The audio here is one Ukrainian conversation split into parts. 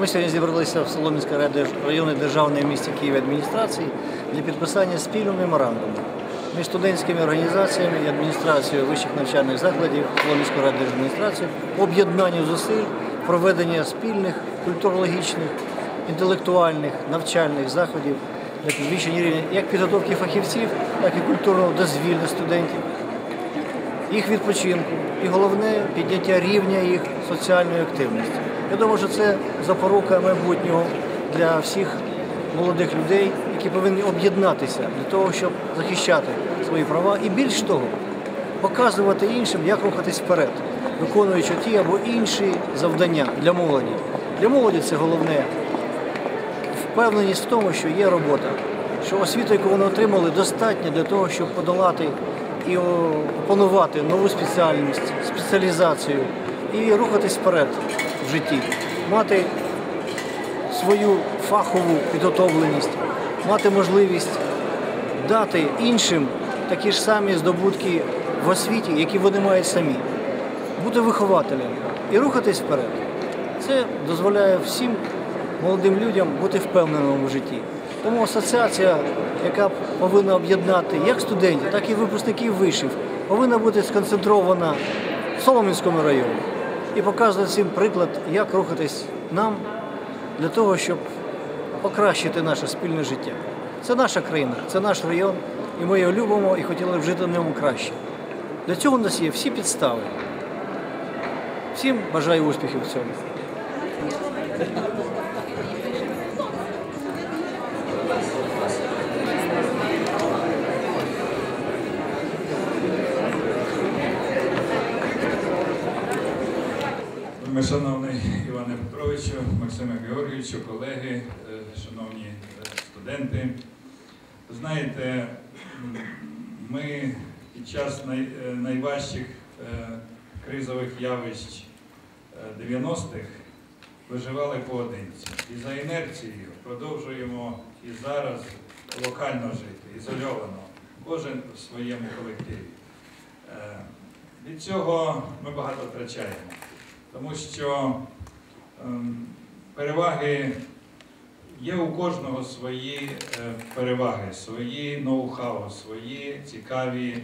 Ми сьогодні зібралися в Солом'янській районній державній в місті Києві адміністрації для підписання спільного меморандуму між студентськими організаціями і адміністрацією вищих навчальних закладів Солом'янської райдержадміністрації по об'єднанню зусиль проведення спільних культурологічних, інтелектуальних, навчальних заходів для підвищення рівня як підготовки фахівців, так і культурного дозвілля студентів їх відпочинку і головне підняття рівня їх соціальної активності. Я думаю, що це запорука майбутнього для всіх молодих людей, які повинні об'єднатися для того, щоб захищати свої права і більш того, показувати іншим, як рухатись вперед, виконуючи ті або інші завдання для молоді. Для молоді це головне впевненість в тому, що є робота, що освіта, яку вони отримали, достатня для того, щоб подолати і опанувати нову спеціальність, спеціалізацію і рухатись вперед в житті, мати свою фахову підготовленість, мати можливість дати іншим такі ж самі здобутки в освіті, які вони мають самі, бути вихователем і рухатись вперед. Це дозволяє всім молодим людям бути впевненими в житті. Тому асоціація, яка повинна об'єднати як студентів, так і випускників вишів, повинна бути сконцентрована в Солом'янському районі і показувати цим приклад, як рухатись нам для того, щоб покращити наше спільне життя. Це наша країна, це наш район, і ми його любимо і хотіли б жити в ньому краще. Для цього у нас є всі підстави. Всім бажаю успіхів в цьому. Шановний Іване Петровичу, Максиме Георгійовичу, колеги, е, шановні е, студенти. Знаєте, ми під час е, найважчих кризових явищ е, 90-х виживали поодинці. І за інерцією продовжуємо і зараз локально жити, ізольовано, кожен в своєму колективі. Від цього ми багато втрачаємо тому що ем, переваги є у кожного свої е, переваги, свої ноу-хау, свої цікаві е,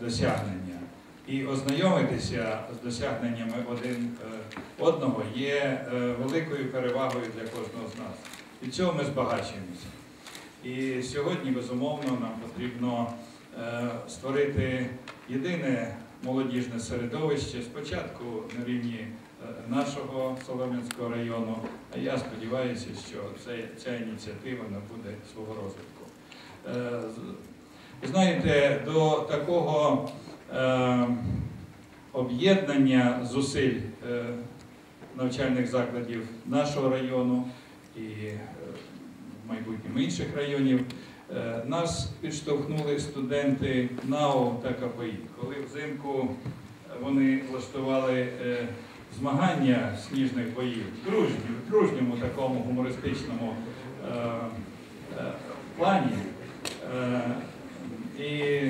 досягнення. І ознайомитися з досягненнями один е, одного є великою перевагою для кожного з нас. Від цього ми збагачуємося. І сьогодні, безумовно, нам потрібно створити єдине молодіжне середовище спочатку на рівні е, нашого Солом'янського району, а я сподіваюся, що ця ініціатива набуде свого розвитку. Е, знаєте, до такого е, об'єднання зусиль навчальних закладів нашого району і в майбутньому інших районів Нас підштовхнули студенти НАО та КПІ, коли взимку вони влаштували е, змагання сніжних боїв в дружньому, такому гумористичному е, е, плані. Е, І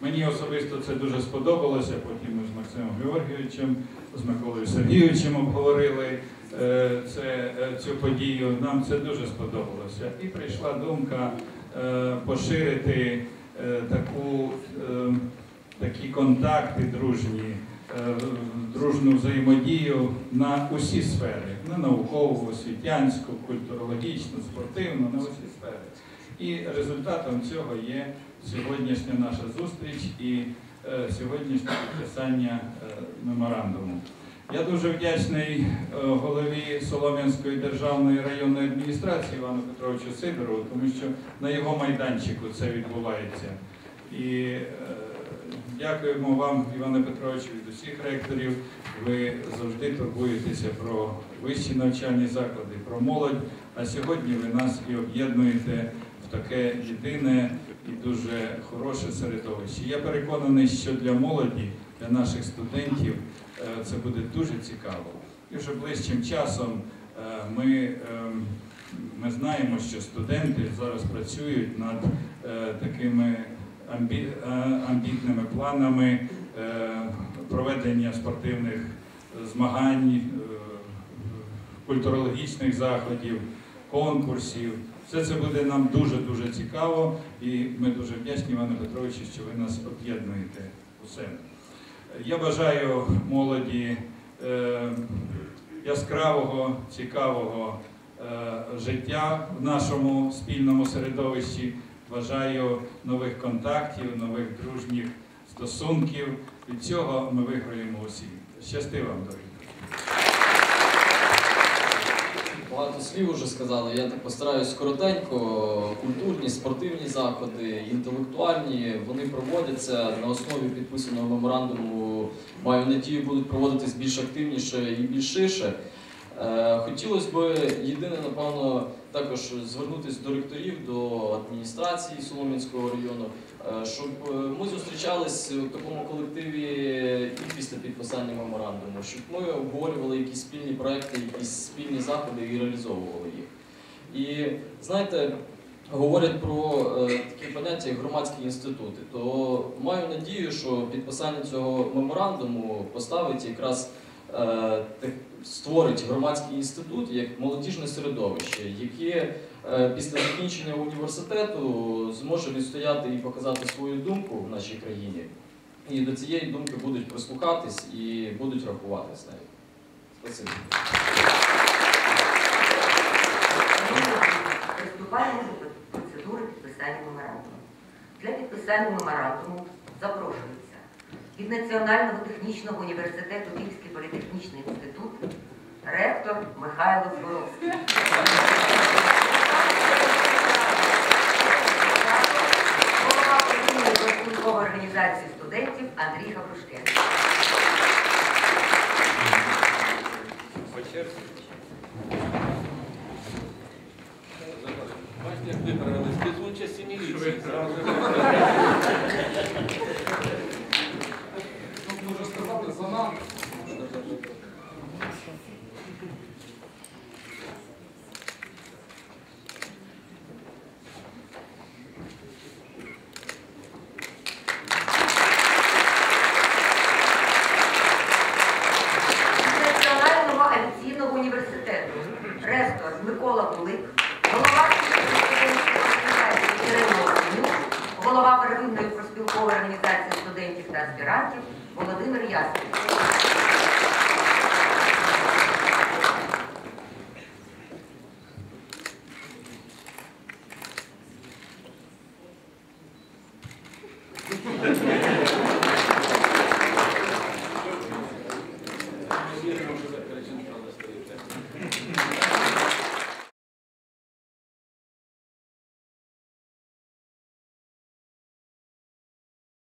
мені особисто це дуже сподобалося. Потім ми з Максимом Георгійовичем, з Миколою Сергійовичем обговорили е, це, е, цю подію. Нам це дуже сподобалося. І прийшла думка е, поширити е, таку, е, такі контакти дружні, е, дружну взаємодію на усі сфери, на наукову, освітянську, культурологічну, спортивну, на усі сфери. І результатом цього є сьогоднішня наша зустріч і е, сьогоднішнє підписання е, меморандуму. Я дуже вдячний е, голові Солом'янської державної районної адміністрації Івану Петровичу Сидорову, тому що на його майданчику це відбувається. І е, дякуємо вам, Іване Петровичу, від усіх ректорів. Ви завжди турбуєтеся про вищі навчальні заклади, про молодь. А сьогодні ви нас і об'єднуєте в таке єдине і дуже хороше середовище. Я переконаний, що для молоді, для наших студентів це буде дуже цікаво. І вже ближчим часом е, ми, е, ми знаємо, що студенти зараз працюють над е, такими амбі- е, амбітними планами е, проведення спортивних змагань, е, культурологічних заходів, конкурсів. Все це буде нам дуже-дуже цікаво, і ми дуже вдячні Івану Петровичу, що ви нас об'єднуєте усе. Я бажаю молоді е, яскравого, цікавого е, життя в нашому спільному середовищі. Бажаю нових контактів, нових дружніх стосунків. Від цього ми виграємо усі. Щасти вам, дорогі. Багато слів вже сказали. Я так постараюсь коротенько. Культурні, спортивні заходи, інтелектуальні, вони проводяться на основі підписаного меморандуму. Маю надію, будуть проводитись більш активніше і більш ширше. Е, Хотілося б єдине, напевно, також звернутися до ректорів, до адміністрації Солом'янського району, е, щоб е, ми зустрічались в такому колективі і після підписання меморандуму, щоб ми обговорювали якісь спільні проекти, якісь спільні заходи і реалізовували їх. І знаєте, говорять про такі поняття, як громадські інститути, то маю надію, що підписання цього меморандуму поставить якраз створить громадський інститут як молодіжне середовище, яке е, після закінчення університету зможе відстояти і показати свою думку в нашій країні. І до цієї думки будуть прислухатись і будуть рахувати нею. Спасибо. Приступаємо до процедури підписання меморандуму. Для підписання меморандуму запрошується від Національного технічного університету Львівський політехнічний інститут ректор Михайло Зборовський. Голова профспілкової організації студентів Андрій Гаврушкевич. Бачите, як без міліції. Зразу. Можна сказати, за нами. Від Національного авіаційного університету ректор Микола Кулик, голова студентської організації Ірина Латинюк, голова первинної проспілкової організації студентів та аспірантів Володимир Ястрів.